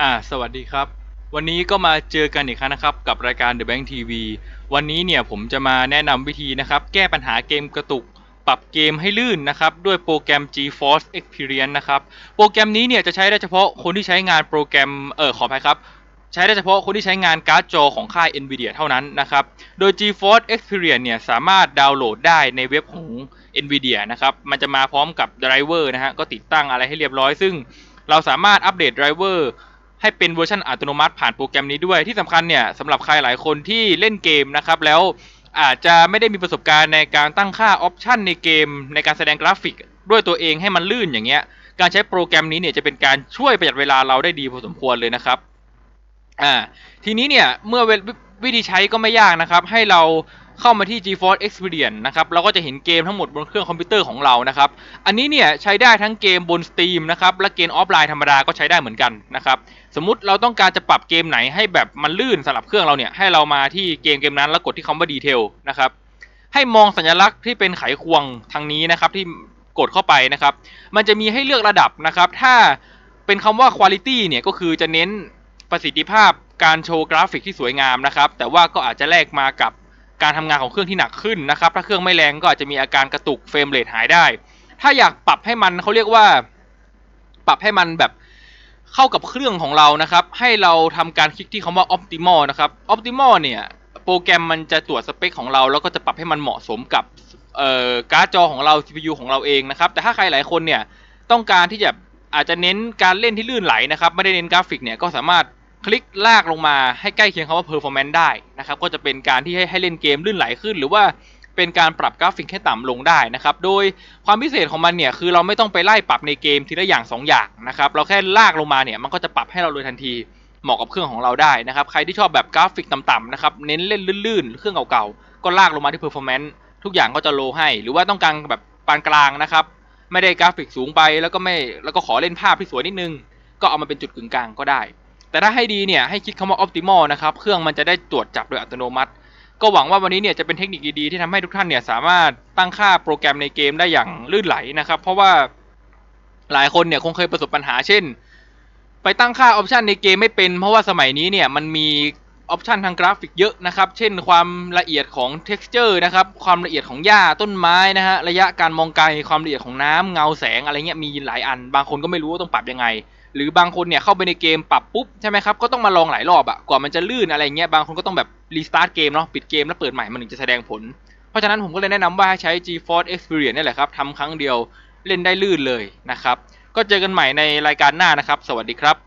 อ่าสวัสดีครับ วันนี้ก็มาเจอกันอีกครั้งนะครับ กับรายการ The Bank TV วันนี้เนี่ยผมจะมาแนะนำวิธีนะครับ แก้ปัญหาเกมกระตุก ปรับเกมให้ลื่นนะครับ ด้วยโปรแกรม GeForce Experience นะครับ โปรแกรมนี้เนี่ยจะใช้ได้เฉพาะคนที่ใช้งานโปรแกรมเออขออภัยครับ ใช้ได้เฉพาะคนที่ใช้งานการ์ดจอของค่าย Nvidia เท่านั้นนะครับ โดย GeForce Experience เนี่ยสามารถดาวน์โหลดได้ในเว็บของ Nvidia นะครับ มันจะมาพร้อมกับไดรเวอร์นะฮะก็ติดตั้งอะไรให้เรียบร้อย ซึ่งเราสามารถอัปเดตไดรเวอร์ ให้เป็นเวอร์ชันอัตโนมัติผ่านโปรแกรมนี้ด้วยที่สำคัญเนี่ยสำหรับใครหลายคนที่เล่นเกมนะครับแล้วอาจจะไม่ได้มีประสบการณ์ในการตั้งค่าออปชันในเกม ในการแสดงกราฟิก ด้วยตัวเองให้มันลื่นอย่างเงี้ยการใช้โปรแกรมนี้เนี่ยจะเป็นการช่วยประหยัดเวลาเราได้ดีพอสมควรเลยนะครับอ่าทีนี้เนี่ยเมื่อววิธีใช้ก็ไม่ยากนะครับ ให้เรา เข้ามาที่ GeForce Experience นะครับเราก็จะเห็นเกมทั้งหมดบนเครื่องคอมพิวเตอร์ของเรานะครับ อันนี้เนี่ยใช้ได้ทั้งเกมบน Steam นะครับและเกมออฟไลน์ธรรมดาก็ใช้ได้เหมือนกันนะครับสมมติเราต้องการจะปรับเกมไหนให้แบบมันลื่นสำหรับเครื่องเราเนี่ยให้เรามาที่เกมเกมนั้นแล้วกดที่คำว่า Detail นะครับให้มองสัญลักษณ์ที่เป็นไขควงทางนี้นะครับที่กดเข้าไปนะครับ มันจะมีให้เลือกระดับนะครับ ถ้าเป็นคำว่า quality เนี่ยก็คือจะเน้นประสิทธิภาพการโชว์กราฟิกที่สวยงามนะครับ แต่ว่าก็อาจจะแลกมากับ การทำงานของเครื่องที่หนักขึ้นนะครับ ถ้าเครื่องไม่แรงก็อาจจะมีอาการกระตุกเฟรมเรทหายได้ ถ้าอยากปรับให้มันเขาเรียกว่า ปรับให้มันแบบเข้ากับเครื่องของเรานะครับ ให้เราทำการคลิกที่คำว่า optimal นะครับ optimal เนี่ยโปรแกรมมันจะตรวจสเปคของเรา แล้วก็จะปรับให้มันเหมาะสมกับการ์ดจอของเรา CPU ของเราเองนะครับ แต่ถ้าใครหลายคนเนี่ยต้องการที่จะอาจจะเน้นการเล่นที่ลื่นไหลนะครับ ไม่ได้เน้นกราฟิกเนี่ยก็สามารถ คลิกลากลงมาให้ใกล้เคียงคำว่า performance ได้นะครับ ก็จะเป็นการที่ให้ให้เล่นเกมลื่นไหลขึ้น หรือว่าเป็นการปรับกราฟิกให้ต่ำลงได้นะครับ โดยความพิเศษของมันเนี่ยคือเราไม่ต้องไปไล่ปรับในเกมทีละอย่าง 2 อย่างนะครับ เราแค่ลากลงมาเนี่ยมันก็จะปรับให้เราเลยทันทีเหมาะกับเครื่องของเราได้นะครับ ใครที่ชอบแบบกราฟิกต่ำๆนะครับ เน้นเล่นลื่นๆ เครื่องเก่าๆ ก็ลากลงมาที่ performance ทุกอย่างก็จะโลให้ หรือว่าต้องการแบบปานกลางนะครับ ไม่ได้กราฟิกสูงไปแล้วก็ไม่แล้วก็ขอเล่นภาพที่สวยนิดนึง ก็เอามาเป็นจุดกึ่งกลางก็ได้ แต่ถ้าให้ดีเนี่ยให้คิดคำว่า optimal นะครับ เครื่องมันจะได้ตรวจจับโดยอัตโนมัติ ก็หวังว่าวันนี้เนี่ยจะเป็นเทคนิคดีๆที่ทำให้ทุกท่านเนี่ยสามารถตั้งค่าโปรแกรมในเกมได้อย่างลื่นไหลนะครับ เพราะว่าหลายคนเนี่ยคงเคยประสบปัญหาเช่น ไปตั้งค่าออปชันในเกมไม่เป็น เพราะว่าสมัยนี้เนี่ยมันมีออปชันทางกราฟิกเยอะนะครับ เช่นความละเอียดของ texture นะครับ ความละเอียดของหญ้าต้นไม้นะฮะ ระยะการมองไกล ความละเอียดของน้ำเงาแสงอะไรเงี้ยมีหลายอัน บางคนก็ไม่รู้ว่าต้องปรับยังไง หรือบางคนเนี่ยเข้าไปในเกมปรับปุ๊บใช่ไหมครับก็ต้องมาลองหลายรอบอะกว่ามันจะลื่นอะไรเงี้ยบางคนก็ต้องแบบรีสตาร์ทเกมเนาะปิดเกมแล้วเปิดใหม่มันถึงจะแสดงผล เพราะฉะนั้นผมก็เลยแนะนำว่าให้ใช้ GeForce Experience นี่แหละครับทำครั้งเดียวเล่นได้ลื่นเลยนะครับก็เจอกันใหม่ในรายการหน้านะครับ สวัสดีครับ